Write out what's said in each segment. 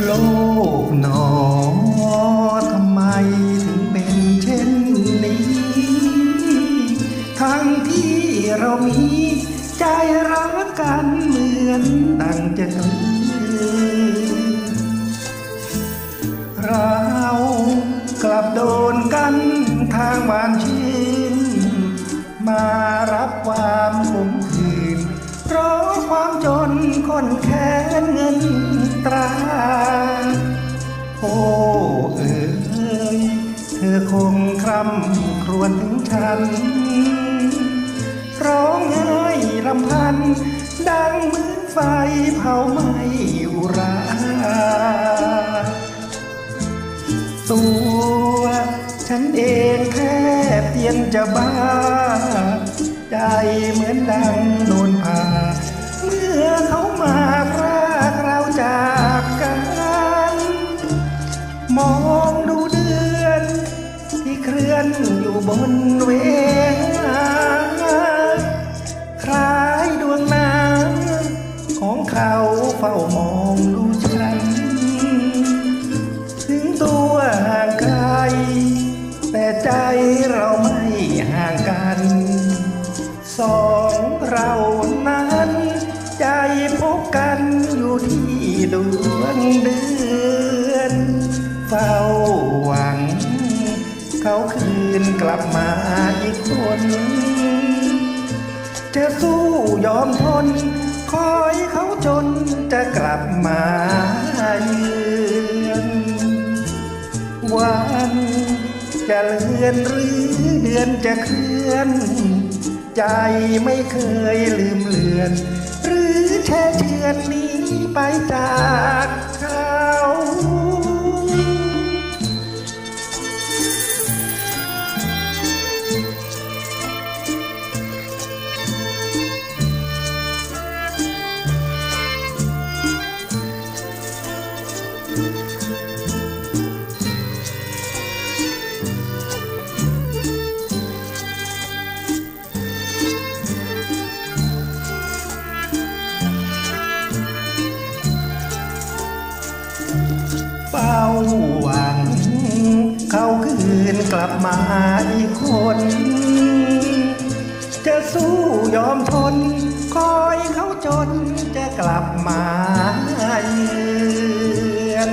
โลกหนอทำไมถึงเป็นเช่นนี้ ทั้งที่เรามี ใจรักกันเหมือนดังจะเลือเรากลับโดนกันทางหวานชื่นมารับความขมขื่นเพราะความจนคนแค้นเงินตรา ฉัน ร้องไห้รำพัน ดังเหมือนไฟเผาไหม้อุราตัวฉันเองแค่เพียงจะบ้า ใจเหมือนดังโดนผ่าเมื่อ บนเวหาคล้ายดวงนางของเขาเฝ้ามองดูฉัน ถึงตัวห่างไกล แต่ใจเราไม่ห่างกัน สองเรานั้น ใจพบกันอยู่ที่ดวงเดือน เฝ้าหวัง เขาคือ นกลับมาอีกคน จะสู้ยอมทน คอยเขาจนจะกลับมาเยือนวันจะเลื่อนหรือเดือนจะเคลื่อน ใจไม่เคยลืมเลือน หรือแช่เชือนหนี้ไปจาก หวัง เขาคืนกลับมาอีกคน จะสู้ยอมทน คอยเขาจนจะกลับมาเยือน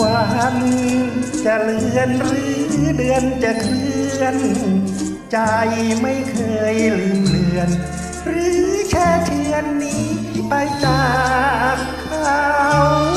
วันจะเลื่อนหรือเดือนจะเคลื่อน ใจไม่เคยลืมเลือน หรือแค่เทือนนี้ไปจากเขา